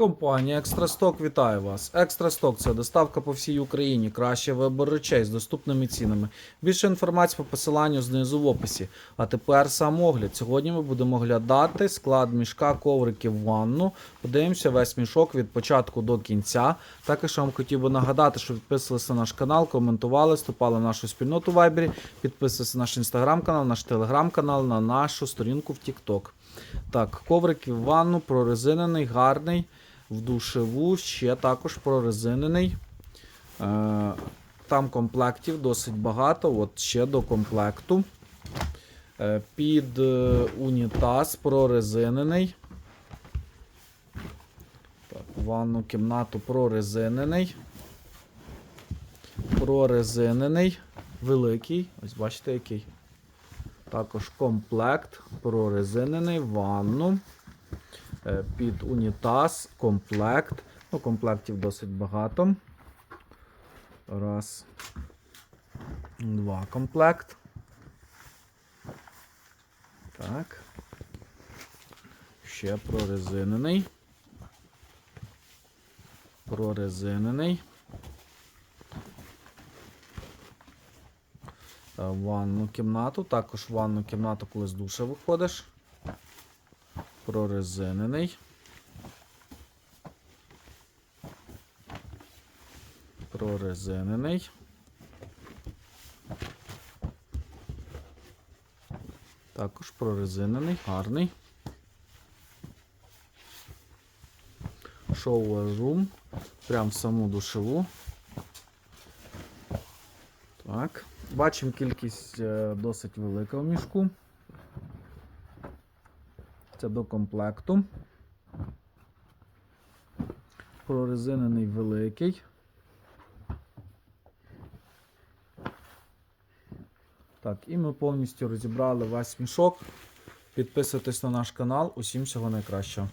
Компанія Екстрасток вітає вас. Екстрасток це доставка по всій Україні. Краще вибор речей з доступними цінами. Більше інформації по посиланню знизу в описі. А тепер сам огляд. Сьогодні ми будемо оглядати склад мішка ковриків ванну. Подивимося весь мішок від початку до кінця. Також вам хотів би нагадати, що підписувалися на наш канал, коментували, вступали в нашу спільноту в Вайбері, підписувалися на наш інстаграм-канал, наш телеграм-канал, на нашу сторінку в TikTok. Так, коврики в ванну, прорезинений, гарний. В душеву ще також прорезинений. Е, там комплектів досить багато. От ще до комплекту. Е, під е, унітаз прорезинений. Так, ванну кімнату прорезинений. Прорезинений. Великий. Ось бачите, який. Також комплект прорезинений ванну. Е, Під унітаз, комплект. Ну, комплектів досить багато. Раз. Два комплект. Так. Ще прорезинений. Прорезинений. Е, Ванну кімнату. Також ванну кімнату, коли з душа виходиш. Прорезинений. Прорезинений. Також прорезинений, гарний. Room. Прям в саму душеву. Так. Бачимо кількість е, досить велика в мішку. Це до комплекту. Прорезинений великий. Так, і ми повністю розібрали весь мішок. Підписуйтесь на наш канал. Усім всього найкращого.